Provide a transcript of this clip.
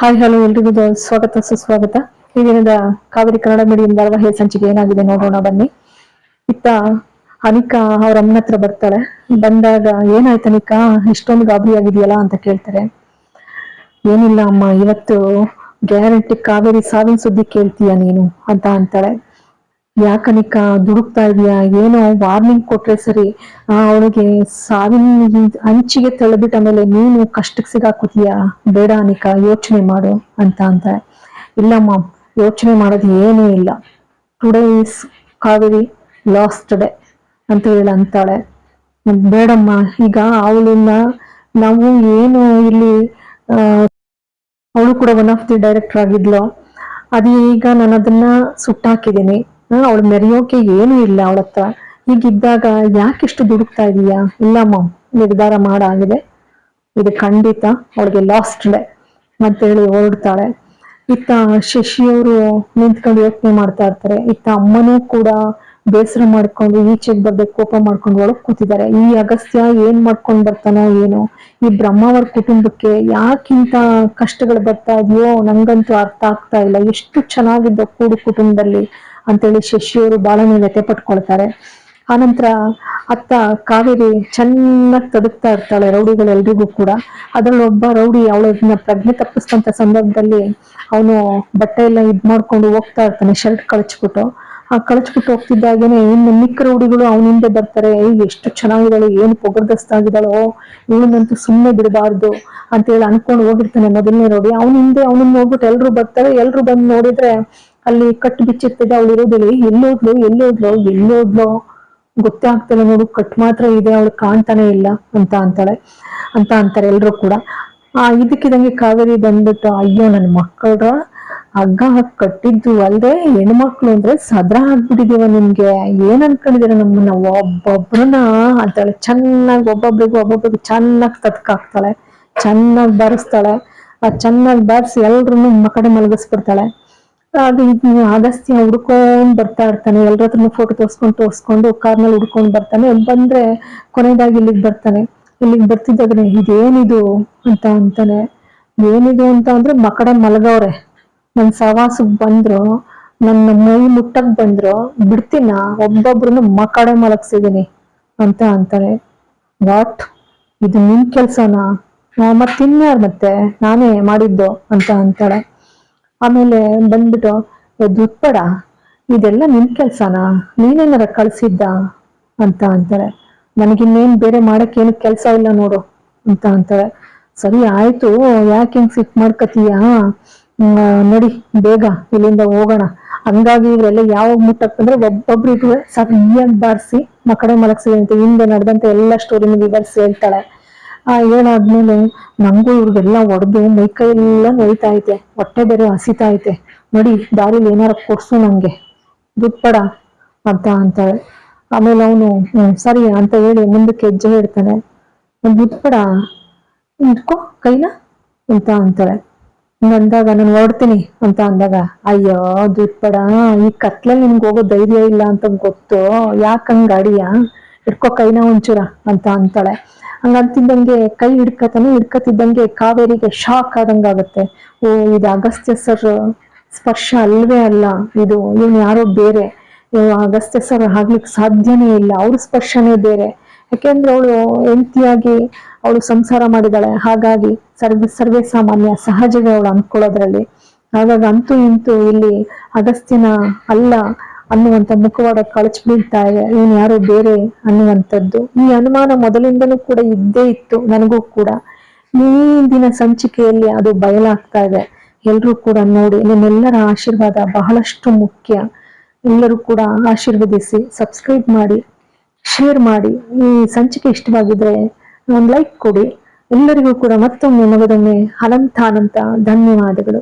Hi, hello, ಎಲ್ರಿಗೂ ಸ್ವಾಗತ, ಸುಸ್ವಾಗತ. ಈ ದಿನದ ಕಾವೇರಿ ಕನ್ನಡ ಮೀಡಿಯಂ ಧಾರಾವಾಹಿ ಸಂಚಿಕೆ ಏನಾಗಿದೆ ನೋಡೋಣ, ಬನ್ನಿ. ಇತ್ತ ಅನಿಕಾ ಅವ್ರ ಅಮ್ಮನ ಹತ್ರ ಬರ್ತಾಳೆ. ಬಂದಾಗ, ಏನಾಯ್ತು ಅನಿಕಾ? ಇಷ್ಟೊಂದು ಗಾಬರಿ ಆಗಿದೆಯಲ್ಲ? ಅಂತ ಕೇಳ್ತಾರೆ. ಏನಿಲ್ಲ ಅಮ್ಮ, ಇವತ್ತು ಗ್ಯಾರಂಟಿ ಕಾವೇರಿ ಸಾವಿನ ಸುದ್ದಿ ಕೇಳ್ತೀಯ ನೀನು? ಅಂತ ಅಂತಾಳೆ. ಯಾಕನಿಕಾ ದುಡುಕ್ತಾ ಇದೀಯಾ? ಏನೋ ವಾರ್ನಿಂಗ್ ಕೊಟ್ರೆ ಸರಿ. ಅವಳಿಗೆ ಸಾವಿನ ಅಂಚಿಗೆ ತಳ್ಳಿಬಿಟ್ಟ ಮೇಲೆ ನೀನು ಕಷ್ಟಕ್ಕೆ ಸಿಗಾಕುತ್ತೀಯಾ? ಬೇಡ ಅನಿಕ, ಯೋಚನೆ ಮಾಡು ಅಂತ ಅಂತ ಇಲ್ಲಮ್ಮ, ಯೋಚನೆ ಮಾಡೋದು ಏನೂ ಇಲ್ಲ. Today is Kaveri last day ಅಂತ ಹೇಳಿ ಅಂತಾಳೆ. ಬೇಡಮ್ಮ, ಈಗ ಅವಳನ್ನ ನಾವು ಏನು ಇಲ್ಲಿ ಅವಳು ಕೂಡ ಒನ್ ಆಫ್ ದಿ ಡೈರೆಕ್ಟರ್ ಆಗಿದ್ಲು. ಅದು ಈಗ ನಾನು ಅದನ್ನ ಸುಟ್ಟಾಕಿದ್ದೀನಿ. ಅವಳು ಮೆರೆಯೋಕೆ ಏನು ಇಲ್ಲ ಅವಳ ಹತ್ರ. ಹೀಗಿದ್ದಾಗ ಯಾಕಿಷ್ಟು ದುಡುಕ್ತಾ ಇದೀಯಾ? ಇಲ್ಲಮ್ಮ ನಿರ್ಧಾರ ಮಾಡಾಗಿದೆ ಇದು ಖಂಡಿತ ಅವಳಿಗೆ ಲಾಸ್ಟ್ ಡೇ ಅಂತೇಳಿ ಹೊರಡ್ತಾಳೆ. ಇತ್ತ ಶಶಿಯವರು ನಿಂತ್ಕೊಂಡು ಯೋಚನೆ ಮಾಡ್ತಾ ಇರ್ತಾರೆ. ಇತ್ತ ಅಮ್ಮನೂ ಕೂಡ ಬೇಸರ ಮಾಡ್ಕೊಂಡು ಈಚೆಗೆ ಬರ್ಬೇಕು, ಕೋಪ ಮಾಡ್ಕೊಂಡು ಒಳಗ್ ಕೂತಿದ್ದಾರೆ. ಈ ಅಗಸ್ತ್ಯ ಏನ್ ಮಾಡ್ಕೊಂಡ್ ಬರ್ತಾನೋ ಏನೋ, ಈ ಬ್ರಹ್ಮಾವರ ಕುಟುಂಬಕ್ಕೆ ಯಾಕಿಂತ ಕಷ್ಟಗಳು ಬರ್ತಾ ಇದೆಯೋ ನಂಗಂತೂ ಅರ್ಥ ಆಗ್ತಾ ಇಲ್ಲ. ಎಷ್ಟು ಚೆನ್ನಾಗಿದ್ದ ಕೂಡು ಕುಟುಂಬದಲ್ಲಿ ಅಂತೇಳಿ ಶಶಿಯವರು ಬಹಳನೇ ವ್ಯಥೆ ಪಟ್ಕೊಳ್ತಾರೆ. ಆನಂತರ ಅತ್ತ ಕಾವೇರಿ ಚೆನ್ನಾಗಿ ತದುಕ್ತಾ ಇರ್ತಾಳೆ ರೌಡಿಗಳೆಲ್ರಿಗೂ ಕೂಡ. ಅದ್ರಲ್ಲಿ ಒಬ್ಬ ರೌಡಿ ಅವಳನ್ನ ಪ್ರಜ್ಞೆ ತಪ್ಪಿಸ್ತಂತ ಸಂದರ್ಭದಲ್ಲಿ ಅವನು ಬಟ್ಟೆ ಎಲ್ಲ ಇದ್ ಮಾಡ್ಕೊಂಡು ಹೋಗ್ತಾ ಇರ್ತಾನೆ, ಶರ್ಟ್ ಕಳಚ್ಬಿಟ್ಟು. ಆ ಕಳಚ್ಬಿಟ್ಟು ಹೋಗ್ತಿದ್ದಾಗೇನೆ ಇನ್ನು ಮಿಕ್ಕ ರೌಡಿಗಳು ಅವನಿಂದೆ ಬರ್ತಾರೆ, ಏಯ್, ಎಷ್ಟು ಚೆನ್ನಾಗಿದ್ದಾಳೆ, ಏನು ಪೊಗರ್ದಸ್ತಾಗಿದ್ದಾಳೋ ಇವಳನ್ನಂತೂ ಸುಮ್ಮನೆ ಬಿಡಬಾರ್ದು ಅಂತ ಹೇಳಿ ಅನ್ಕೊಂಡು ಹೋಗಿರ್ತಾನೆ ಮೊದಲನೇ ರೌಡಿ. ಅವನ ಹಿಂದೆ ಅವನನ್ನ ನೋಡ್ಬಿಟ್ಟು ಎಲ್ರು ಬರ್ತಾರೆ. ಎಲ್ರು ಬಂದು ನೋಡಿದ್ರೆ ಅಲ್ಲಿ ಕಟ್ ಬಿಚ್ಚಿರ್ತದೆ, ಅವಳು ಇರೋದಿಲ್ಲ. ಎಲ್ಲೋದ್ಲು ಎಲ್ಲೋದ್ಲು ಎಲ್ಲೋದ್ಲು? ಗೊತ್ತೇ ಆಗ್ತಿಲ್ಲ ನೋಡು, ಕಟ್ ಮಾತ್ರ ಇದೆ, ಅವಳು ಕಾಣ್ತಾನೆ ಇಲ್ಲ ಅಂತ ಅಂತಾಳೆ, ಅಂತ ಅಂತಾರೆ ಎಲ್ರು ಕೂಡ. ಆ, ಇದಕ್ಕಿದಂಗೆ ಕಾವೇರಿ ಬಂದ್ಬಿಟ್ಟು, ಅಯ್ಯೋ ನನ್ನ ಮಕ್ಕಳ ಹಗ್ಗ ಹಾಕಿ ಕಟ್ಟಿದ್ದು ಅಲ್ದೆ ಹೆಣ್ಮಕ್ಳು ಅಂದ್ರೆ ಸದ್ರ ಆಗ್ಬಿಟ್ಟಿದೀವ ನಿಮ್ಗೆ. ಏನ್ ಅನ್ಕೊಂಡಿದೀರ ನಮ್ಮನ್ನ? ಒಬ್ಬೊಬ್ರನ್ನ ಅಂತಾಳೆ. ಚೆನ್ನಾಗಿ ಒಬ್ಬೊಬ್ರಿಗೂ ಒಬ್ಬೊಬ್ರಿಗೆ ಚೆನ್ನಾಗಿ ತತ್ಕಾಕ್ತಾಳೆ. ಚೆನ್ನಾಗಿ ಬಾರಿಸ್ತಾಳೆ. ಆ ಚೆನ್ನಾಗಿ ಬಾರಿಸಿ ಎಲ್ರನ್ನೂ ಕಡೆ ಮಲಗಿಸ್ಬಿಡ್ತಾಳೆ. ಅದು ಇದು ಅಗಸ್ತ್ಯ ಹುಡ್ಕೊಂಡ್ ಬರ್ತಾ ಇರ್ತಾನೆ. ಎಲ್ರ ಹತ್ರನು ಫೋಟೋ ತೋರ್ಸ್ಕೊಂಡು ತೋರ್ಸ್ಕೊಂಡು ಕಾರ್ನಲ್ಲಿ ಹುಡ್ಕೊಂಡ್ ಬರ್ತಾನೆ. ಬಂದ್ರೆ ಕೊನೆಯದಾಗಿ ಇಲ್ಲಿಗೆ ಬರ್ತಾನೆ. ಇಲ್ಲಿಗೆ ಬರ್ತಿದ್ದಾಗನೆ, ಇದೇನಿದು? ಅಂತ ಅಂತಾನೆ. ಏನಿದು ಅಂತ ಅಂದ್ರೆ ಮಕಡೆ ಮಲಗವ್ರೆ. ನನ್ ಸವಾಸಕ್ ಬಂದ್ರು, ನನ್ನ ಮೈ ಮುಟ್ಟಕ್ ಬಂದ್ರು, ಬಿಡ್ತೀನ? ಒಬ್ಬೊಬ್ರನ್ನ ಮಕಡೆ ಮಲಗ್ಸಿದೀನಿ ಅಂತ ಅಂತಾನೆ. ವಾಟ್? ಇದು ನಿನ್ ಕೆಲ್ಸನಾ? ಮತ್ತಿನ್ಯಾರು ಮತ್ತೆ? ನಾನೇ ಮಾಡಿದ್ದು ಅಂತ ಅಂತಾಳೆ. ಆಮೇಲೆ ಬಂದ್ಬಿಟ್ಟು ದುಪ್ಪಡ ಇದೆಲ್ಲ ನಿನ್ ಕೆಲ್ಸನಾ? ನೀನೇನಾರ ಕಳ್ಸಿದ್ದ? ಅಂತ ಅಂತಾರೆ. ನನಗಿನ್ನೇನ್ ಬೇರೆ ಮಾಡಕ್ ಏನು ಕೆಲ್ಸ ಇಲ್ಲ ನೋಡು, ಅಂತ ಅಂತಾರೆ. ಸರಿ, ಆಯ್ತು, ಯಾಕೆ ಹಿಂಗ್ ಸಿಟ್ ಮಾಡ್ಕತೀಯ ನೋಡಿ, ಬೇಗ ಇಲ್ಲಿಂದ ಹೋಗೋಣ. ಹಂಗಾಗಿ ಇವರೆಲ್ಲ ಯಾವಾಗ ಮುಟ್ಟಕ್ ಬಂದ್ರೆ ಒಬ್ಬೊಬ್ರಿಗೂ ಸರಿಯಾಗಿ ಬಾರಿಸಿ ಮಕಡೆ ಮಲಗ್ಸಿದೆ ಅಂತ ಹಿಂದೆ ನಡೆದಂತ ಎಲ್ಲ ಸ್ಟೋರಿನ ವಿವರಿಸಿ ಹೇಳ್ತಾಳೆ. ಆ ಏಳಾದ್ಮೇಲೆ ನಂಗೂ ಇವ್ರಿಗೆಲ್ಲ ಒಡೆದು ಮೈಕೈ ಎಲ್ಲ ನೋಯ್ತಾ ಐತೆ, ಹೊಟ್ಟೆ ಬೇರೆ ಹಸಿತಾ ಐತೆ. ನೋಡಿ, ದಾರಿಲಿ ಏನಾರ ಕೊಡ್ಸು ನಂಗೆ. ದುಡ್ಡು ಅಂತ ಅಂತಾಳೆ. ಆಮೇಲೆ ಅವನು ಸರಿ ಅಂತ ಹೇಳಿ ಮುಂದಕ್ಕೆ ಹೆಜ್ಜೆ ಹೇಳ್ತಾನೆ. ದುಡ್ಡು ಇಟ್ಕೋ ಕೈನ ಅಂತ ಅಂತಾಳೆ. ಅಂದಾಗ ನಾನು ಹೊರಡ್ತೀನಿ ಅಂತ ಅಂದಾಗ, ಅಯ್ಯೋ ದುಡ್ಬೇಡ ಈ ಕತ್ಲಲ್ಲಿ ನಿನ್ಗೆ ಹೋಗೋ ಧೈರ್ಯ ಇಲ್ಲ ಅಂತ ಗೊತ್ತು? ಯಾಕಂಗ್ ಗಾಡಿಯ ಹಿಡ್ಕೋ ಕೈನ ಒಂಚೂರ ಅಂತ ಅಂತಾಳೆ. ಹಂಗಂತಿದ್ದಂಗೆ ಕೈ ಹಿಡ್ಕತಾನೆ, ಹಿಡ್ಕತಿದ್ದಂಗೆ ಕಾವೇರಿಗೆ ಶಾಕ್ ಆದಂಗಾಗತ್ತೆ. ಓ, ಇದು ಅಗಸ್ತ್ಯ ಸರ್ ಸ್ಪರ್ಶ ಅಲ್ವೇ ಅಲ್ಲ. ಇದು ಇವನು ಯಾರೋ ಬೇರೆ. ಅಗಸ್ತ್ಯ ಸರ್ ಆಗ್ಲಿಕ್ಕೆ ಸಾಧ್ಯನೇ ಇಲ್ಲ. ಅವ್ರ ಸ್ಪರ್ಶನೇ ಬೇರೆ. ಯಾಕೆಂದ್ರೆ ಅವಳು ಹೆಂಡತಿಯಾಗಿ ಅವಳು ಸಂಸಾರ ಮಾಡಿದಾಳೆ. ಹಾಗಾಗಿ ಸರ್ವ, ಸರ್ವೇ ಸಾಮಾನ್ಯ ಸಹಜವೇ ಅವಳು ಅನ್ಕೊಳ್ಳೋದ್ರಲ್ಲಿ ಹಾಗಾಗಿ ಅಂತೂ ಇಂತೂ ಇಲ್ಲಿ ಅಗಸ್ತ್ಯನ ಅಲ್ಲ. ಅನ್ನುವಂತ ಮುಖವಾಡ ಕಳಚ್ ಬೀಳ್ತಾ ಇದೆ ಇವನು ಯಾರೋ ಬೇರೆ ಅನ್ನುವಂಥದ್ದು. ಈ ಅನುಮಾನ ಮೊದಲಿಂದನೂ ಕೂಡ ಇದ್ದೇ ಇತ್ತು, ನನಗೂ ಕೂಡ. ಈ ದಿನ ಸಂಚಿಕೆಯಲ್ಲಿ ಅದು ಬಯಲಾಗ್ತಾ ಇದೆ. ಎಲ್ಲರೂ ಕೂಡ ನೋಡಿ, ನಿಮ್ಮೆಲ್ಲರ ಆಶೀರ್ವಾದ ಬಹಳಷ್ಟು ಮುಖ್ಯ. ಎಲ್ಲರೂ ಕೂಡ ಆಶೀರ್ವದಿಸಿ ಸಬ್ಸ್ಕ್ರೈಬ್ ಮಾಡಿ ಶೇರ್ ಮಾಡಿ. ಈ ಸಂಚಿಕೆ ಇಷ್ಟವಾಗಿದ್ರೆ ಒಂದು ಲೈಕ್ ಕೊಡಿ. ಎಲ್ಲರಿಗೂ ಕೂಡ ಮತ್ತೊಮ್ಮೆ ಮಗದೊಮ್ಮೆ ಅನಂತ ಅನಂತ ಧನ್ಯವಾದಗಳು.